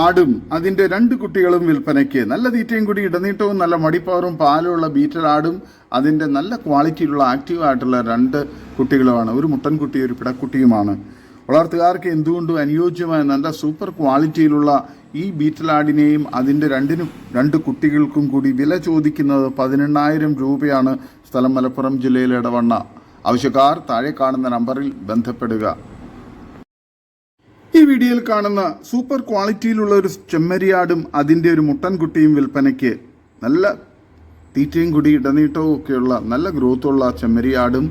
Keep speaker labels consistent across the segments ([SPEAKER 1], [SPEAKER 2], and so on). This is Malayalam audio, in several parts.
[SPEAKER 1] ആടും അതിന്റെ രണ്ട് കുട്ടികളും വിൽപ്പനയ്ക്ക്. നല്ല തീറ്റയും കൂടി ഇടനീട്ടവും നല്ല മടിപ്പവറും പാലുള്ള ബീറ്റൽ ആടും അതിന്റെ നല്ല ക്വാളിറ്റിയിലുള്ള ആക്റ്റീവ് ആയിട്ടുള്ള രണ്ട് കുട്ടികളുമാണ്. ഒരു മുട്ടൻകുട്ടി ഒരു പിടക്കുട്ടിയുമാണ്. വളർത്തുകാർക്ക് എന്തുകൊണ്ടും അനുയോജ്യമായ നല്ല സൂപ്പർ ക്വാളിറ്റിയിലുള്ള ഈ ബീറ്റലാടിനെയും അതിന്റെ രണ്ടിനും രണ്ട് കുട്ടികൾക്കും കൂടി വില ചോദിക്കുന്നത് പതിനെണ്ണായിരം രൂപയാണ് സ്ഥലം മലപ്പുറം ജില്ലയിലെ ഇടവണ്ണ ആവശ്യക്കാർ താഴെ കാണുന്ന നമ്പറിൽ ബന്ധപ്പെടുക. ഈ വീഡിയോയിൽ കാണുന്ന സൂപ്പർ ക്വാളിറ്റിയിലുള്ള ഒരു ചെമ്മരിയാടും അതിന്റെ ഒരു മുട്ടൻകുട്ടിയും വിൽപ്പനയ്ക്ക് നല്ല തീറ്റയും കുടി ഇടനീട്ടവും ഒക്കെയുള്ള നല്ല ഗ്രോത്തുള്ള ചെമ്മരിയാടും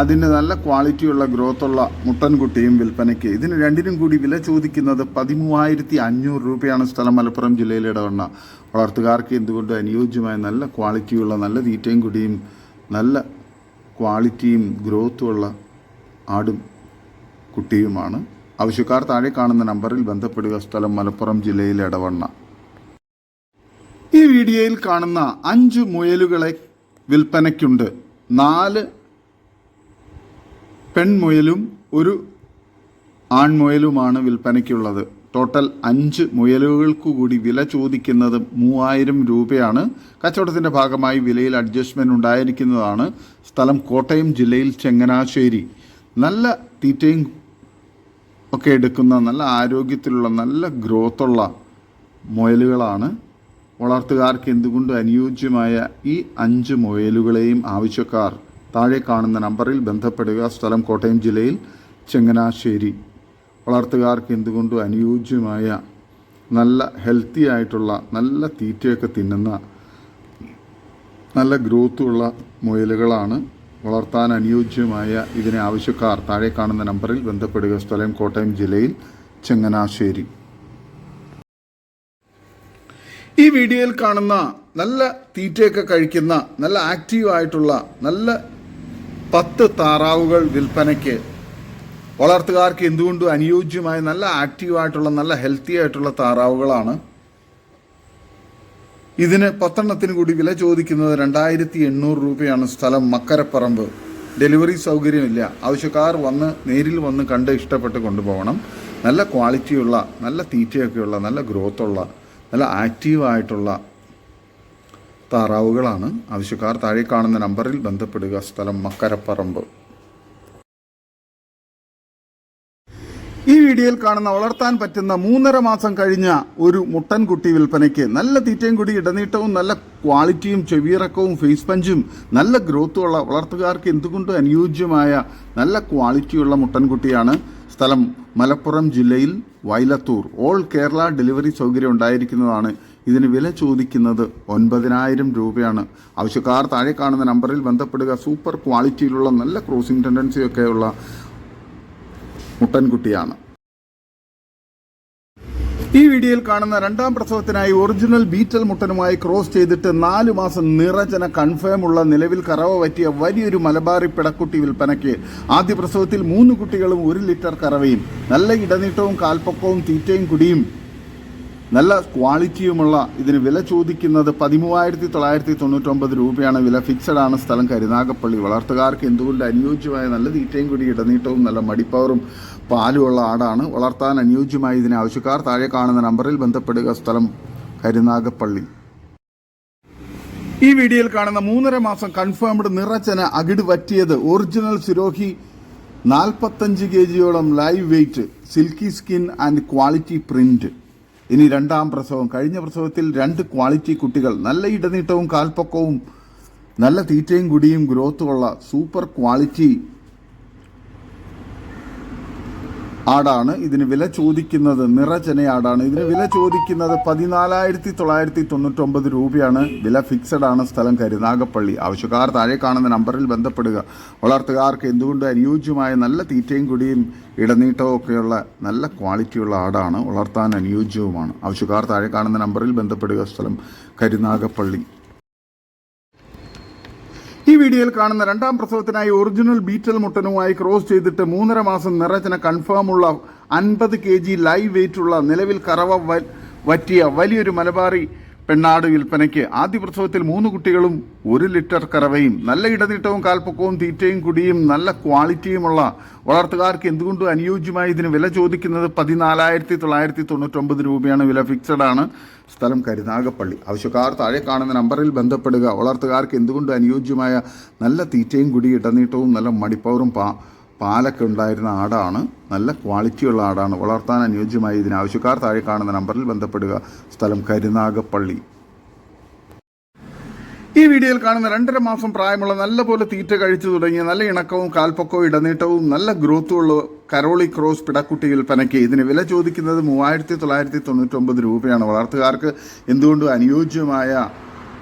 [SPEAKER 1] അതിന്റെ നല്ല ക്വാളിറ്റിയുള്ള ഗ്രോത്തുള്ള മുട്ടൻകുട്ടിയും വിൽപ്പനയ്ക്ക്. ഇതിന് രണ്ടിനും കൂടി വില ചോദിക്കുന്നത് പതിമൂവായിരത്തി അഞ്ഞൂറ് രൂപയാണ് സ്ഥലം മലപ്പുറം ജില്ലയിലെ ഇടവണ്ണ. വളർത്തുകാർക്ക് എന്തുകൊണ്ട് അനുയോജ്യമായ നല്ല ക്വാളിറ്റിയുള്ള നല്ല തീറ്റയും കുടിയും നല്ല ക്വാളിറ്റിയും ഗ്രോത്തുമുള്ള ആടും കുട്ടിയുമാണ് ആവശ്യക്കാർ താഴെ കാണുന്ന നമ്പറിൽ ബന്ധപ്പെടുക സ്ഥലം മലപ്പുറം ജില്ലയിലെ ഇടവണ്ണ ഈ വീഡിയോയിൽ കാണുന്ന അഞ്ച് മുയലുകളെ വിൽപ്പനയ്ക്കുണ്ട്. നാല് പെൺമുയലും ഒരു ആൺമുയലുമാണ് വിൽപ്പനയ്ക്കുള്ളത്. ടോട്ടൽ അഞ്ച് മുയലുകൾക്കു കൂടി വില ചോദിക്കുന്നത് മൂവായിരം രൂപയാണ്. കച്ചവടത്തിന്റെ ഭാഗമായി വിലയിൽ അഡ്ജസ്റ്റ്മെന്റ് ഉണ്ടായിരിക്കുന്നതാണ് സ്ഥലം കോട്ടയം ജില്ലയിൽ ചെങ്ങനാശ്ശേരി. നല്ല തീറ്റയും ഒക്കെ എടുക്കുന്ന നല്ല ആരോഗ്യത്തിലുള്ള നല്ല ഗ്രോത്തുള്ള മുയലുകളാണ്. വളർത്തുകാർക്ക് എന്തുകൊണ്ട് അനുയോജ്യമായ ഈ അഞ്ച് മുയലുകളെയും ആവശ്യക്കാർ താഴെ കാണുന്ന നമ്പറിൽ ബന്ധപ്പെടുക? സ്ഥലം കോട്ടയം ജില്ലയിൽ ചെങ്ങനാശ്ശേരി. വളർത്തുകാർക്ക് എന്തുകൊണ്ടും അനുയോജ്യമായ നല്ല ഹെൽത്തി ആയിട്ടുള്ള നല്ല തീറ്റയൊക്കെ തിന്നുന്ന നല്ല ഗ്രോത്തുള്ള മുയലുകളാണ് വളർത്താൻ അനുയോജ്യമായ ഇതിനെ ആവശ്യക്കാർ താഴെ കാണുന്ന നമ്പറിൽ ബന്ധപ്പെടുക. സ്ഥലം കോട്ടയം ജില്ലയിൽ ചെങ്ങനാശ്ശേരി. ഈ വീഡിയോയിൽ കാണുന്ന നല്ല തീറ്റയൊക്കെ കഴിക്കുന്ന നല്ല ആക്റ്റീവ് ആയിട്ടുള്ള നല്ല പത്ത് താറാവുകൾ വിൽപ്പനയ്ക്ക് വളർത്തുകാർക്ക് എന്തുകൊണ്ടും അനുയോജ്യമായ നല്ല ആക്റ്റീവായിട്ടുള്ള നല്ല ഹെൽത്തി ആയിട്ടുള്ള താറാവുകളാണ് ഇതിന് പത്തെണ്ണത്തിന് കൂടി വില ചോദിക്കുന്നത് രണ്ടായിരത്തി എണ്ണൂറ് രൂപയാണ് സ്ഥലം മക്കരപ്പറമ്പ്. ഡെലിവറി സൗകര്യമില്ല. ആവശ്യക്കാർ വന്ന് നേരിൽ വന്ന് കണ്ട് ഇഷ്ടപ്പെട്ട് കൊണ്ടുപോകണം. നല്ല ക്വാളിറ്റിയുള്ള നല്ല തീറ്റയൊക്കെയുള്ള നല്ല ഗ്രോത്തുള്ള നല്ല ആക്റ്റീവായിട്ടുള്ള താറാവുകളാണ് ആവശ്യക്കാർ താഴെ കാണുന്ന നമ്പറിൽ ബന്ധപ്പെടുക. സ്ഥലം മക്കരപ്പറമ്പ്. ഈ വീഡിയോയിൽ കാണുന്ന വളർത്താൻ പറ്റുന്ന മൂന്നര മാസം കഴിഞ്ഞ ഒരു മുട്ടൻകുട്ടി വിൽപ്പനയ്ക്ക് നല്ല തീറ്റയും കൂടി ഇടനീട്ടവും നല്ല ക്വാളിറ്റിയും ചെവിയിറക്കവും ഫേസ് പഞ്ചും നല്ല ഗ്രോത്തുമുള്ള വളർത്തുകാർക്ക് എന്തുകൊണ്ടും അനുയോജ്യമായ നല്ല ക്വാളിറ്റിയുള്ള മുട്ടൻകുട്ടിയാണ് സ്ഥലം മലപ്പുറം ജില്ലയിൽ വൈലത്തൂർ ഓൾ കേരള ഡെലിവറി സൗകര്യം ഉണ്ടായിരിക്കുന്നതാണ്. ഇതിന് വില ചോദിക്കുന്നത് ഒൻപതിനായിരം രൂപയാണ്. ആവശ്യക്കാർ താഴെ കാണുന്ന നമ്പറിൽ ബന്ധപ്പെടുക. സൂപ്പർ ക്വാളിറ്റിയിലുള്ള നല്ല ക്രോസിംഗ് ടെൻഡൻസിയൊക്കെയുള്ള മുട്ടൻകുട്ടിയാണ്. ഈ വീഡിയോയിൽ കാണുന്ന രണ്ടാം പ്രസവത്തിനായി ഒറിജിനൽ ബീറ്റൽ മുട്ടനുമായി ക്രോസ് ചെയ്തിട്ട് നാല് മാസം നിറചന കൺഫേം ഉള്ള നിലവിൽ കറവ പറ്റിയ വലിയൊരു മലബാറി പിടക്കുട്ടി വിൽപ്പനയ്ക്ക് ആദ്യ പ്രസവത്തിൽ മൂന്ന് കുട്ടികളും ഒരു ലിറ്റർ കറവയും നല്ല ഇടനീട്ടവും കാൽപ്പൊക്കവും തീറ്റയും കുടിയും നല്ല ക്വാളിറ്റിയുമുള്ള ഇതിന് വില ചോദിക്കുന്നത് പതിമൂവായിരത്തി തൊള്ളായിരത്തി തൊണ്ണൂറ്റൊമ്പത് രൂപയാണ്. വില ഫിക്സഡ് ആണ് സ്ഥലം കരുനാഗപ്പള്ളി. വളർത്തുകാർക്ക് എന്തുകൊണ്ട് അനുയോജ്യമായ നല്ല തീറ്റയും കൂടി ഇടനീട്ടവും നല്ല മടിപ്പവറും പാലുമുള്ള ആടാണ് വളർത്താൻ അനുയോജ്യമായ ഇതിന് ആവശ്യക്കാർ താഴെ കാണുന്ന നമ്പറിൽ ബന്ധപ്പെടുക. സ്ഥലം കരുനാഗപ്പള്ളി. ഈ വീഡിയോയിൽ കാണുന്ന മൂന്നര മാസം കൺഫേംഡ് നിറച്ചന അകിട് പറ്റിയത് ഒറിജിനൽ സിരോഹി നാൽപ്പത്തഞ്ച് K ജിയോളം live weight silky skin and quality print ഇനി രണ്ടാം പ്രസവം. കഴിഞ്ഞ പ്രസവത്തിൽ രണ്ട് ക്വാളിറ്റി കുട്ടികൾ. നല്ല ഇടനീട്ടവും കാൽപ്പൊക്കവും നല്ല തീറ്റയും കുടിയും ഗ്രോത്തുമുള്ള സൂപ്പർ ക്വാളിറ്റി ആടാണ് ഇതിന് വില ചോദിക്കുന്നത്. നിറചന ആടാണ്. ഇതിന് വില ചോദിക്കുന്നത് പതിനാലായിരത്തി തൊള്ളായിരത്തി തൊണ്ണൂറ്റൊമ്പത് രൂപയാണ്. വില ഫിക്സഡ് ആണ് സ്ഥലം കരുനാഗപ്പള്ളി ആവശ്യക്കാർ താഴെ കാണുന്ന നമ്പറിൽ ബന്ധപ്പെടുക. വളർത്തുകാർക്ക് എന്തുകൊണ്ട് അനുയോജ്യമായ നല്ല തീറ്റയും കുടിയും ഇടനീട്ടവും ഒക്കെയുള്ള നല്ല ക്വാളിറ്റിയുള്ള ആടാണ് വളർത്താൻ അനുയോജ്യവുമാണ്. ആവശ്യക്കാർ താഴെ കാണുന്ന നമ്പറിൽ ബന്ധപ്പെടുക. സ്ഥലം കരുനാഗപ്പള്ളി. വീഡിയോയിൽ കാണുന്ന രണ്ടാം പ്രസവത്തിനായി ഒറിജിനൽ ബീറ്റൽ മുട്ടനുമായി ക്രോസ് ചെയ്തിട്ട് മൂന്നര മാസം നിറച്ചന കൺഫേം ഉള്ള അൻപത് കെ ജി ലൈവ് വെയിറ്റ് ഉള്ള നിലവിൽ കറവ വറ്റിയ വലിയൊരു മലബാറി പെണ്ണാട് വിൽപ്പനയ്ക്ക് ആദ്യ പ്രസവത്തിൽ മൂന്ന് കുട്ടികളും ഒരു ലിറ്റർ കറവയും നല്ല ഇടനീട്ടവും കാൽപ്പൊക്കവും തീറ്റയും കുടിയും നല്ല ക്വാളിറ്റിയുമുള്ള വളർത്തുകാർക്ക് എന്തുകൊണ്ടും അനുയോജ്യമായി ഇതിന് വില ചോദിക്കുന്നത് പതിനാലായിരത്തി തൊള്ളായിരത്തി തൊണ്ണൂറ്റൊമ്പത് രൂപയാണ് വില ഫിക്സഡ് ആണ്. സ്ഥലം കരുനാഗപ്പള്ളി. ആവശ്യക്കാർ താഴെ കാണുന്ന നമ്പറിൽ ബന്ധപ്പെടുക. വളർത്തുകാർക്ക് എന്തുകൊണ്ടും അനുയോജ്യമായ നല്ല തീറ്റയും കുടി ഇടനീട്ടവും നല്ല മടിപ്പവറും പാ പാലൊക്കെ ഉണ്ടായിരുന്ന ആടാണ്. നല്ല ക്വാളിറ്റിയുള്ള ആടാണ്. വളർത്താൻ അനുയോജ്യമായി ഇതിന് ആവശ്യക്കാർ താഴെ കാണുന്ന നമ്പറിൽ ബന്ധപ്പെടുക. സ്ഥലം കരുനാഗപ്പള്ളി. ഈ വീഡിയോയിൽ കാണുന്ന രണ്ടര മാസം പ്രായമുള്ള നല്ലപോലെ തീറ്റ കഴിച്ചു തുടങ്ങിയ നല്ല ഇണക്കവും കാൽപ്പൊക്കവും ഇടനീട്ടവും നല്ല ഗ്രോത്തും ഉള്ള കരോളി ക്രോസ് പിടക്കുട്ടി വിൽപ്പനയ്ക്ക് ഇതിന് വില ചോദിക്കുന്നത് മൂവായിരത്തി തൊള്ളായിരത്തി തൊണ്ണൂറ്റൊമ്പത് രൂപയാണ്. വളർത്തുകാർക്ക് എന്തുകൊണ്ടും അനുയോജ്യമായ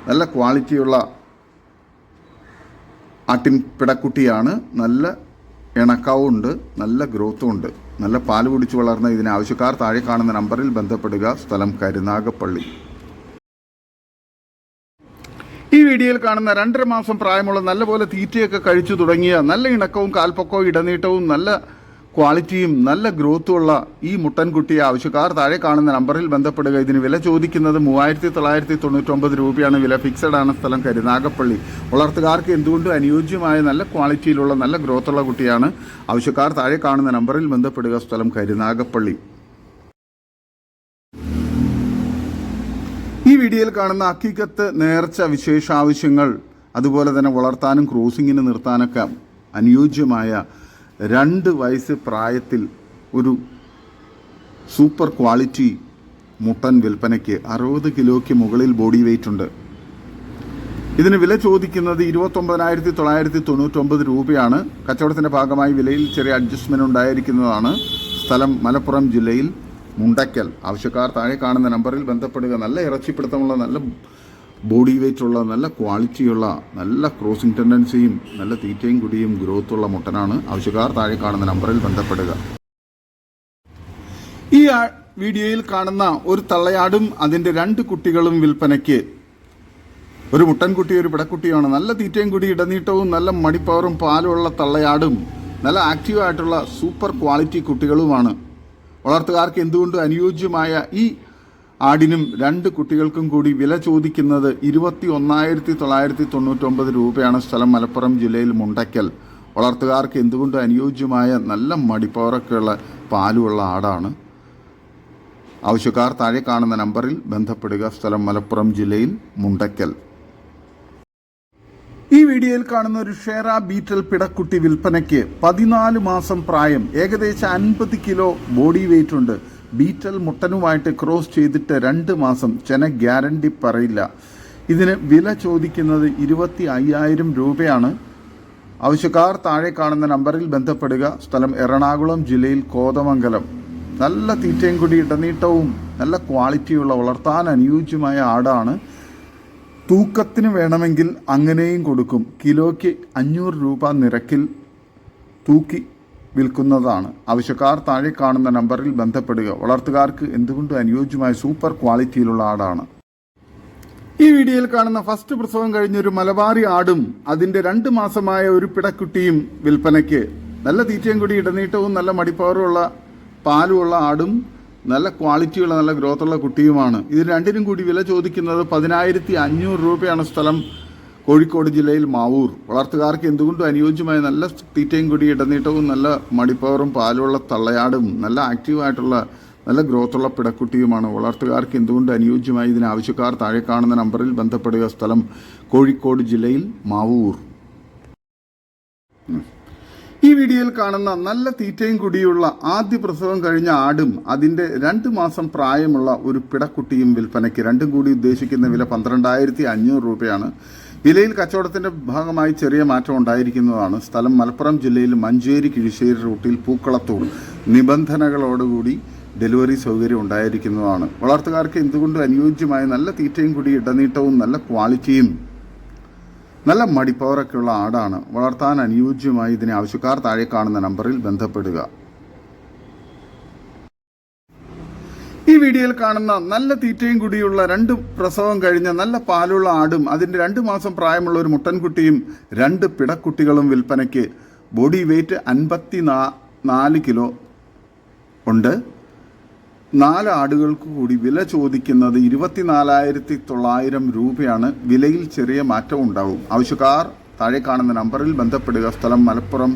[SPEAKER 1] നല്ല ക്വാളിറ്റിയുള്ള ആട്ടിൻ പിടക്കുട്ടിയാണ് നല്ല ഇണക്കവും ഉണ്ട് നല്ല ഗ്രോത്തും ഉണ്ട് നല്ല പാൽ കുടിച്ചു വളർന്ന ഇതിന് ആവശ്യക്കാർ താഴെ കാണുന്ന നമ്പറിൽ ബന്ധപ്പെടുക. സ്ഥലം കരുനാഗപ്പള്ളി. ഈ വീഡിയോയിൽ കാണുന്ന രണ്ടര മാസം പ്രായമുള്ള നല്ലപോലെ തീറ്റയൊക്കെ കഴിച്ചു തുടങ്ങിയ നല്ല ഇണക്കവും കാൽപ്പൊക്കവും ഇടനീട്ടവും നല്ല ക്വാളിറ്റിയും നല്ല ഗ്രോത്തുമുള്ള ഈ മുട്ടൻകുട്ടിയെ ആവശ്യക്കാർ താഴെ കാണുന്ന നമ്പറിൽ ബന്ധപ്പെടുക. ഇതിന് വില ചോദിക്കുന്നത് മൂവായിരത്തി തൊള്ളായിരത്തി തൊണ്ണൂറ്റൊമ്പത് രൂപയാണ്. വില ഫിക്സഡ് ആണ് സ്ഥലം കരുനാഗപ്പള്ളി വളർത്തുകാർക്ക് എന്തുകൊണ്ടും അനുയോജ്യമായ നല്ല ക്വാളിറ്റിയിലുള്ള നല്ല ഗ്രോത്തുള്ള കുട്ടിയാണ് ആവശ്യക്കാർ താഴെ കാണുന്ന നമ്പറിൽ ബന്ധപ്പെടുക സ്ഥലം കരുനാഗപ്പള്ളി ഈ വീഡിയോയിൽ കാണുന്ന അക്കിക്കത്ത് നേർച്ച വിശേഷാവശ്യങ്ങൾ അതുപോലെ തന്നെ വളർത്താനും ക്രോസിങ്ങിന് നിർത്താനൊക്കെ അനുയോജ്യമായ രണ്ട് വയസ്സ് പ്രായത്തിൽ ഒരു സൂപ്പർ ക്വാളിറ്റി മുട്ടൻ വിൽപ്പനയ്ക്ക് അറുപത് കിലോയ്ക്ക് മുകളിൽ ബോഡി വെയിറ്റ് ഉണ്ട്. ഇതിന് വില ചോദിക്കുന്നത് ഇരുപത്തൊമ്പതിനായിരത്തി തൊള്ളായിരത്തി തൊണ്ണൂറ്റൊമ്പത് രൂപയാണ്. കച്ചവടത്തിന്റെ ഭാഗമായി വിലയിൽ ചെറിയ അഡ്ജസ്റ്റ്മെന്റ് ഉണ്ടായിരിക്കുന്നതാണ്. സ്ഥലം മലപ്പുറം ജില്ലയിൽ മുണ്ടക്കൽ. ആവശ്യക്കാർ താഴെ കാണുന്ന നമ്പറിൽ ബന്ധപ്പെടുക. നല്ല ഇറച്ചിപ്പിടുത്തമുള്ള നല്ല ബോഡി വെയിറ്റ് ഉള്ള നല്ല ക്വാളിറ്റിയുള്ള നല്ല ക്രോസിംഗ് ടെൻഡൻസിയും നല്ല തീറ്റയും കുടിയും ഗ്രോത്തുള്ള മുട്ടനാണ് ആവശ്യക്കാർ താഴെ കാണുന്ന നമ്പറിൽ ബന്ധപ്പെടുക. ഈ വീഡിയോയിൽ കാണുന്ന ഒരു തള്ളയാടും അതിന്റെ രണ്ട് കുട്ടികളും വിൽപ്പനയ്ക്ക്. ഒരു മുട്ടൻകുട്ടി ഒരു പിടക്കുട്ടിയാണ്. നല്ല തീറ്റയും കുടി ഇടനീട്ടവും നല്ല മടിപ്പവറും പാലുമുള്ള തള്ളയാടും നല്ല ആക്റ്റീവായിട്ടുള്ള സൂപ്പർ ക്വാളിറ്റി കുട്ടികളുമാണ്. വളർത്തുകാർക്ക് എന്തുകൊണ്ടും അനുയോജ്യമായ ഈ ആടിനും രണ്ട് കുട്ടികൾക്കും കൂടി വില ചോദിക്കുന്നത് ഇരുപത്തി ഒന്നായിരത്തി തൊള്ളായിരത്തി തൊണ്ണൂറ്റൊമ്പത് രൂപയാണ് സ്ഥലം മലപ്പുറം ജില്ലയിൽ മുണ്ടയ്ക്കൽ. വളർത്തുകാർക്ക് എന്തുകൊണ്ടും അനുയോജ്യമായ നല്ല മടിപ്പവറൊക്കെയുള്ള പാലുള്ള ആടാണ്? ആവശ്യക്കാർ താഴെ കാണുന്ന നമ്പറിൽ ബന്ധപ്പെടുക. സ്ഥലം മലപ്പുറം ജില്ലയിൽ മുണ്ടയ്ക്കൽ. ഈ വീഡിയോയിൽ കാണുന്ന ഒരു ഷേറ ബീറ്റൽ പിടക്കുട്ടി വിൽപ്പനയ്ക്ക് പതിനാല് മാസം പ്രായം. ഏകദേശം അൻപത് കിലോ ബോഡി വെയിറ്റ് ഉണ്ട്. ബീറ്റൽ മുട്ടനുമായിട്ട് ക്രോസ് ചെയ്തിട്ട് രണ്ട് മാസം ചെന ഗ്യാരണ്ടി പറയില്ല. ഇതിന് വില ചോദിക്കുന്നത് ഇരുപത്തി അയ്യായിരം രൂപയാണ്. ആവശ്യക്കാർ താഴെ കാണുന്ന നമ്പറിൽ ബന്ധപ്പെടുക. സ്ഥലം എറണാകുളം ജില്ലയിൽ കോതമംഗലം. നല്ല തീറ്റയും കൂടി ഇടനീട്ടവും നല്ല ക്വാളിറ്റിയുള്ള വളർത്താൻ അനുയോജ്യമായ ആടാണ്. തൂക്കത്തിന് വേണമെങ്കിൽ അങ്ങനെയും കൊടുക്കും. കിലോയ്ക്ക് അഞ്ഞൂറ് രൂപ നിരക്കിൽ തൂക്കി വിൽക്കുന്നതാണ്. ആവശ്യക്കാർ താഴെ കാണുന്ന നമ്പറിൽ ബന്ധപ്പെടുക. വളർത്തുകാർക്ക് എന്തുകൊണ്ടും അനുയോജ്യമായ സൂപ്പർ ക്വാളിറ്റിയിലുള്ള ആടാണ്? ഈ വീഡിയോയിൽ കാണുന്ന ഫസ്റ്റ് പ്രസവം കഴിഞ്ഞ ഒരു മലബാറി ആടും അതിന്റെ രണ്ട് മാസമായ ഒരു പിടക്കുട്ടിയും വിൽപ്പനയ്ക്ക്. നല്ല തീറ്റയും കൂടി ഇടനീട്ടവും നല്ല മടിപ്പവറുമുള്ള പാലുമുള്ള ആടും നല്ല ക്വാളിറ്റിയുള്ള നല്ല ഗ്രോത്തുള്ള കുട്ടിയുമാണ്. ഇത് രണ്ടിനും കൂടി വില ചോദിക്കുന്നത് പതിനായിരത്തി അഞ്ഞൂറ് രൂപയാണ് സ്ഥലം. കോഴിക്കോട് ജില്ലയിൽ മാവൂർ. വളർത്തുകാർക്ക് എന്തുകൊണ്ടും അനുയോജ്യമായ നല്ല തീറ്റയും കൂടി ഇടനീട്ടവും നല്ല മടിപ്പവറും പാലുള്ള തള്ളയാടും നല്ല ആക്റ്റീവായിട്ടുള്ള നല്ല ഗ്രോത്തുള്ള പിടക്കുട്ടിയുമാണ്. വളർത്തുകാർക്ക് എന്തുകൊണ്ട് അനുയോജ്യമായി ഇതിന് ആവശ്യക്കാർ താഴെ കാണുന്ന നമ്പറിൽ ബന്ധപ്പെടുക. സ്ഥലം കോഴിക്കോട് ജില്ലയിൽ മാവൂർ. ഈ വീഡിയോയിൽ കാണുന്ന നല്ല തീറ്റയും കുടിയുള്ള ആദ്യ പ്രസവം കഴിഞ്ഞ ആടും അതിന്റെ രണ്ട് മാസം പ്രായമുള്ള ഒരു പിടക്കുട്ടിയും വിൽപ്പനയ്ക്ക് രണ്ടും കൂടി ഉദ്ദേശിക്കുന്ന വില പന്ത്രണ്ടായിരത്തി അഞ്ഞൂറ് രൂപയാണ്. വിലയിൽ കച്ചവടത്തിന്റെ ഭാഗമായി ചെറിയ മാറ്റം ഉണ്ടായിരിക്കുന്നതാണ്. സ്ഥലം മലപ്പുറം ജില്ലയിൽ മഞ്ചേരി കിഴിശ്ശേരി റൂട്ടിൽ പൂക്കളത്തൂർ നിബന്ധനകളോടുകൂടി ഡെലിവറി സൗകര്യം ഉണ്ടായിരിക്കുന്നതാണ്. വളർത്തുകാർക്ക് എന്തുകൊണ്ടും അനുയോജ്യമായ നല്ല തീറ്റയും കൂടി ഇടനീട്ടവും നല്ല ക്വാളിറ്റിയും നല്ല മടിപ്പവറൊക്കെയുള്ള ആടാണ് വളർത്താൻ അനുയോജ്യമായി ഇതിനെ ആവശ്യക്കാർ താഴെ കാണുന്ന നമ്പറിൽ ബന്ധപ്പെടുക. വീഡിയോയിൽ കാണുന്ന നല്ല തീറ്റയും കൂടിയുള്ള രണ്ട് പ്രസവം കഴിഞ്ഞ നല്ല പാലുള്ള ആടും അതിന്റെ രണ്ട് മാസം പ്രായമുള്ള ഒരു മുട്ടൻകുട്ടിയും രണ്ട് പിടക്കുട്ടികളും വിൽപ്പനയ്ക്ക് ബോഡി വെയ്റ്റ് അൻപത്തി നാല് കിലോ ഉണ്ട്. നാല് ആടുകൾക്ക് കൂടി വില ചോദിക്കുന്നത് ഇരുപത്തിനാലായിരത്തി തൊള്ളായിരം രൂപയാണ്. വിലയിൽ ചെറിയ മാറ്റം ഉണ്ടാവും. ആവശ്യക്കാർ താഴെ കാണുന്ന നമ്പറിൽ ബന്ധപ്പെടുക. സ്ഥലം മലപ്പുറം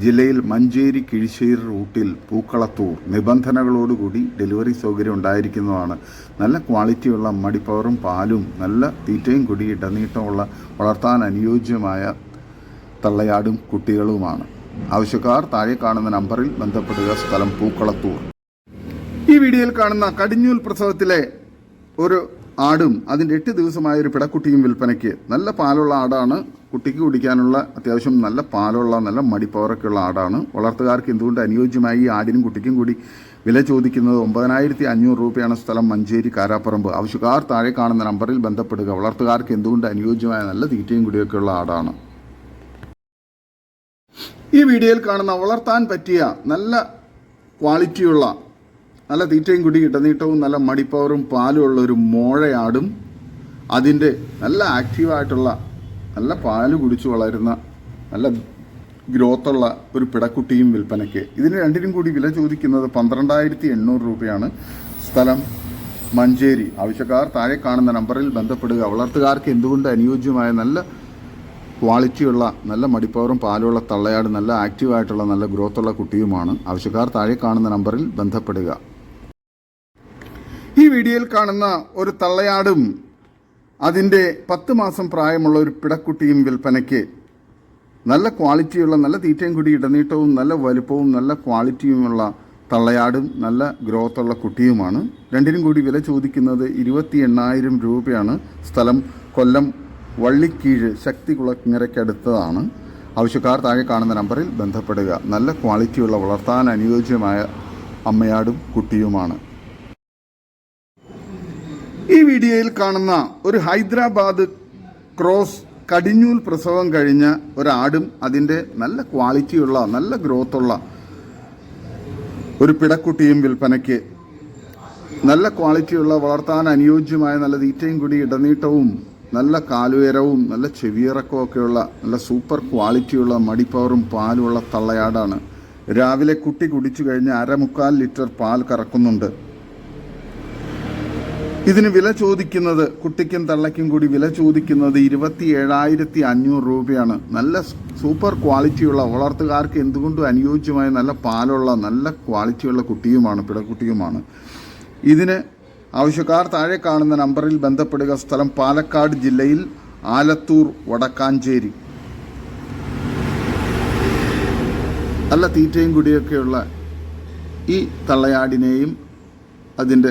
[SPEAKER 1] ജില്ലയിൽ മഞ്ചേരി കിഴിശ്ശേരി റൂട്ടിൽ പൂക്കളത്തൂർ നിബന്ധനകളോടുകൂടി ഡെലിവറി സൗകര്യം ഉണ്ടായിരിക്കുന്നതാണ്. നല്ല ക്വാളിറ്റിയുള്ള മടിപ്പവറും പാലും നല്ല തീറ്റയും കൂടി ഇടനീട്ടമുള്ള വളർത്താൻ അനുയോജ്യമായ തള്ളയാടും കുട്ടികളുമാണ്. ആവശ്യക്കാർ താഴെ കാണുന്ന നമ്പറിൽ ബന്ധപ്പെടുക. സ്ഥലം പൂക്കളത്തൂർ. ഈ വീഡിയോയിൽ കാണുന്ന കടിഞ്ഞൂൽ പ്രസവത്തിലെ ഒരു ആടും അതിന്റെ എട്ട് ദിവസമായ ഒരു പിടക്കുട്ടിയും വിൽപ്പനയ്ക്ക് നല്ല പാലുള്ള ആടാണ് കുട്ടിക്ക് കുടിക്കാനുള്ള അത്യാവശ്യം നല്ല പാലുള്ള നല്ല മടിപ്പവറൊക്കെ ഉള്ള ആടാണ്. വളർത്തുകാർക്ക് എന്തുകൊണ്ട് അനുയോജ്യമായി ഈ ആടിനും കുട്ടിക്കും കൂടി വില ചോദിക്കുന്നത്? ഒമ്പതിനായിരത്തി അഞ്ഞൂറ് രൂപയാണ് സ്ഥലം മഞ്ചേരി കാരാപ്പറമ്പ്. ആവശ്യക്കാർ താഴെ കാണുന്ന നമ്പറിൽ ബന്ധപ്പെടുക. വളർത്തുകാർക്ക് എന്തുകൊണ്ട് അനുയോജ്യമായ നല്ല തീറ്റയും കുടിയൊക്കെ ഉള്ള ആടാണ്. ഈ വീഡിയോയിൽ കാണുന്ന വളർത്താൻ പറ്റിയ നല്ല ക്വാളിറ്റിയുള്ള നല്ല തീറ്റയും കുടി ഇടനീട്ടവും നല്ല മടിപ്പവറും പാലും ഉള്ള ഒരു മോഴയാടും അതിന്റെ നല്ല ആക്റ്റീവായിട്ടുള്ള നല്ല പാൽ കുടിച്ചു വളരുന്ന നല്ല ഗ്രോത്തുള്ള ഒരു പിടക്കുട്ടിയും വിൽപ്പനയ്ക്ക്. ഇതിന് രണ്ടിനും കൂടി വില ചോദിക്കുന്നത് പന്ത്രണ്ടായിരത്തി എണ്ണൂറ് രൂപയാണ്. സ്ഥലം മഞ്ചേരി. ആവശ്യക്കാർ താഴെ കാണുന്ന നമ്പറിൽ ബന്ധപ്പെടുക. വളർത്തുകാർക്ക് എന്തുകൊണ്ട് അനുയോജ്യമായ നല്ല ക്വാളിറ്റിയുള്ള നല്ല മടിപ്പവറും പാലുള്ള തള്ളയാട് നല്ല ആക്റ്റീവായിട്ടുള്ള നല്ല ഗ്രോത്തുള്ള കുട്ടിയുമാണ്. ആവശ്യക്കാർ താഴെ കാണുന്ന നമ്പറിൽ ബന്ധപ്പെടുക. ഈ വീഡിയോയിൽ കാണുന്ന ഒരു തള്ളയാടും അതിന്റെ പത്ത് മാസം പ്രായമുള്ള ഒരു പിടക്കുട്ടിയും വിൽപ്പനയ്ക്ക് നല്ല ക്വാളിറ്റിയുള്ള നല്ല തീറ്റയും കൂടി ഇടനീട്ടവും നല്ല വലുപ്പവും നല്ല ക്വാളിറ്റിയുമുള്ള തള്ളയാടും നല്ല ഗ്രോത്തുള്ള കുട്ടിയുമാണ്. രണ്ടിനും കൂടി വില ചോദിക്കുന്നത് ഇരുപത്തി എണ്ണായിരം രൂപയാണ്. സ്ഥലം കൊല്ലം വള്ളിക്കീഴ് ശക്തി കുളങ്ങരയ്ക്കടുത്തതാണ്. ആവശ്യക്കാർ താഴെ കാണുന്ന നമ്പറിൽ ബന്ധപ്പെടുക. നല്ല ക്വാളിറ്റിയുള്ള വളർത്താൻ അനുയോജ്യമായ അമ്മയാടും കുട്ടിയുമാണ്. ഈ വീഡിയോയിൽ കാണുന്ന ഒരു ഹൈദരാബാദ് ക്രോസ് കടിഞ്ഞൂൽ പ്രസവം കഴിഞ്ഞ ഒരാടും അതിന്റെ നല്ല ക്വാളിറ്റിയുള്ള നല്ല ഗ്രോത്തുള്ള ഒരു പിടക്കുട്ടിയും വിൽപ്പനയ്ക്ക് നല്ല ക്വാളിറ്റിയുള്ള വളർത്താൻ അനുയോജ്യമായ നല്ല തീറ്റയും കൂടി ഇടനീട്ടവും നല്ല കാലുയരവും നല്ല ചെവിയിറക്കവും ഒക്കെയുള്ള നല്ല സൂപ്പർ ക്വാളിറ്റിയുള്ള മടിപ്പവറും പാലുമുള്ള തള്ളയാടാണ്. രാവിലെ കുട്ടി കുടിച്ചു കഴിഞ്ഞ് അരമുക്കാൽ ലിറ്റർ പാൽ കറക്കുന്നുണ്ട്. ഇതിന് വില ചോദിക്കുന്നത് കുട്ടിക്കും തള്ളയ്ക്കും കൂടി വില ചോദിക്കുന്നത് ഇരുപത്തി ഏഴായിരത്തി അഞ്ഞൂറ് രൂപയാണ്. നല്ല സൂപ്പർ ക്വാളിറ്റിയുള്ള വളർത്തുകാർക്ക് എന്തുകൊണ്ടും അനുയോജ്യമായ നല്ല പാലുള്ള നല്ല ക്വാളിറ്റിയുള്ള കുട്ടിയുമാണ് പിടക്കുട്ടിയുമാണ്. ഇതിന് ആവശ്യക്കാർ താഴെ കാണുന്ന നമ്പറിൽ ബന്ധപ്പെടുക. സ്ഥലം പാലക്കാട് ജില്ലയിൽ ആലത്തൂർ വടക്കാഞ്ചേരി. നല്ല തീറ്റയും കുടിയൊക്കെയുള്ള ഈ തള്ളയാടിനെയും അതിന്റെ